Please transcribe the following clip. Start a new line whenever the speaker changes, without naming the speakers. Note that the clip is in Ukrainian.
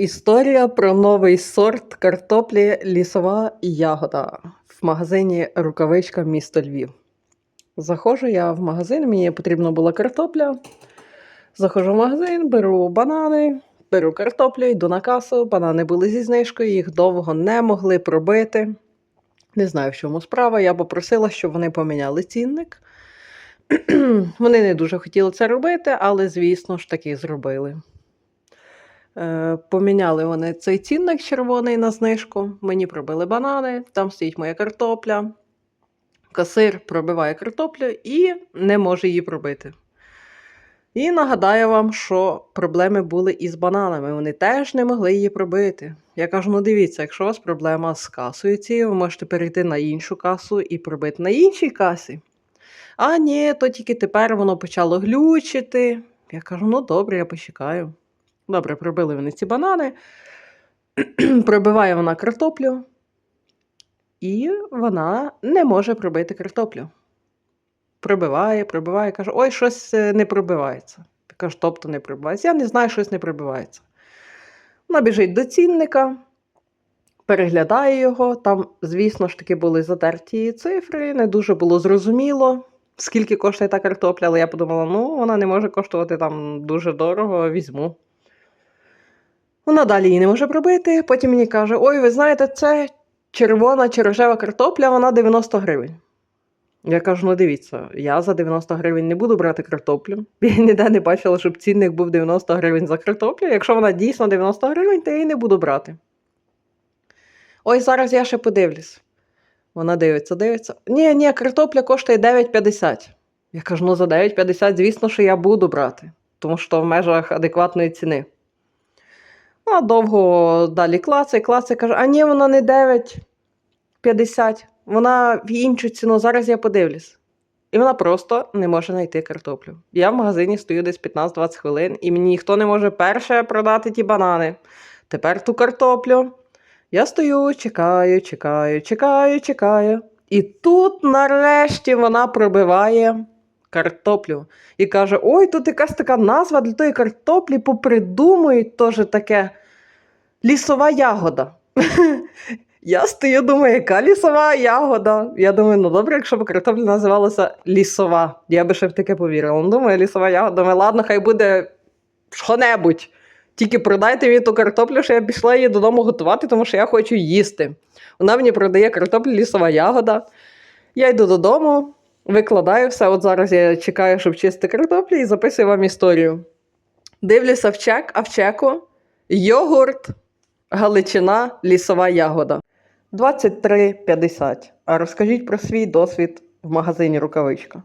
Історія про новий сорт картоплі лісова ягода в магазині Рукавичка місто Львів. Заходжу я в магазин, мені потрібна була картопля. Заходжу в магазин, беру банани, беру картоплю, йду на касу. Банани були зі знижкою, їх довго не могли пробити. Не знаю, в чому справа. Я попросила, щоб вони поміняли цінник. Вони не дуже хотіли це робити, але, звісно ж, таки зробили. Е, Поміняли вони цей цінник червоний на знижку. Мені пробили банани, там стоїть моя картопля. Касир пробиває картоплю і не може її пробити. І нагадаю вам, що проблеми були із бананами. Вони теж не могли її пробити. Я кажу: ну дивіться, якщо у вас проблема з касою цією, ви можете перейти на іншу касу і пробити на іншій касі. А ні, то тільки тепер воно почало глючити. Я кажу: ну добре, я почекаю. Добре, пробили вони ці банани. Пробиває вона картоплю, і вона не може пробити картоплю. Пробиває, пробиває, каже, ой, щось е, не пробивається. Я кажу, тобто не пробивається. Я не знаю, щось не пробивається. Вона біжить до цінника, переглядає його. Там, звісно ж таки, були затерті цифри, не дуже було зрозуміло, скільки коштує та картопля, але я подумала, ну, вона не може коштувати там дуже дорого, візьму. Вона далі її не може пробити. Потім мені каже: Ой, ви знаєте, це червона чи рожева картопля, вона 90 гривень. Я кажу: ну дивіться, я за 90 гривень не буду брати картоплю. Я ніде не бачила, щоб цінник був 90 гривень за картоплю. Якщо вона дійсно 90 гривень, то я її не буду брати. Ой, зараз я ще подивлюсь. Вона дивиться, дивиться. Ні, ні, картопля коштує 9,50. Я кажу, ну за 9,50, звісно, що я буду брати, тому що в межах адекватної ціни. А довго далі клацає, клацає, каже, а ні, вона не 9,50, вона в іншу ціну, зараз я подивлюсь. І вона просто не може знайти картоплю. Я в магазині стою десь 15-20 хвилин, і мені ніхто не може перше продати ті банани. Тепер ту картоплю. Я стою, чекаю, чекаю, чекаю, чекаю. І тут нарешті вона пробиває картоплю і каже: Ой, тут якась така назва для тої картоплі, попридумують теж таке лісова ягода. Я стою, думаю, яка лісова ягода. Я думаю, ну добре, якщо б картопля називалася лісова. Я би ще в таке повірила. Ну, думаю, лісова ягода. Думаю, ладно, хай буде що-небудь. Тільки продайте мені ту картоплю, що я пішла її додому готувати, тому що я хочу їсти. Вона мені продає картоплю лісова ягода. Я йду додому, викладаю все. От зараз я чекаю, щоб чистити картоплі, і записую вам історію. Дивлюся в чек, а в чеку йогурт, галичина, лісова ягода. 23,50. А розкажіть про свій досвід в магазині рукавичка.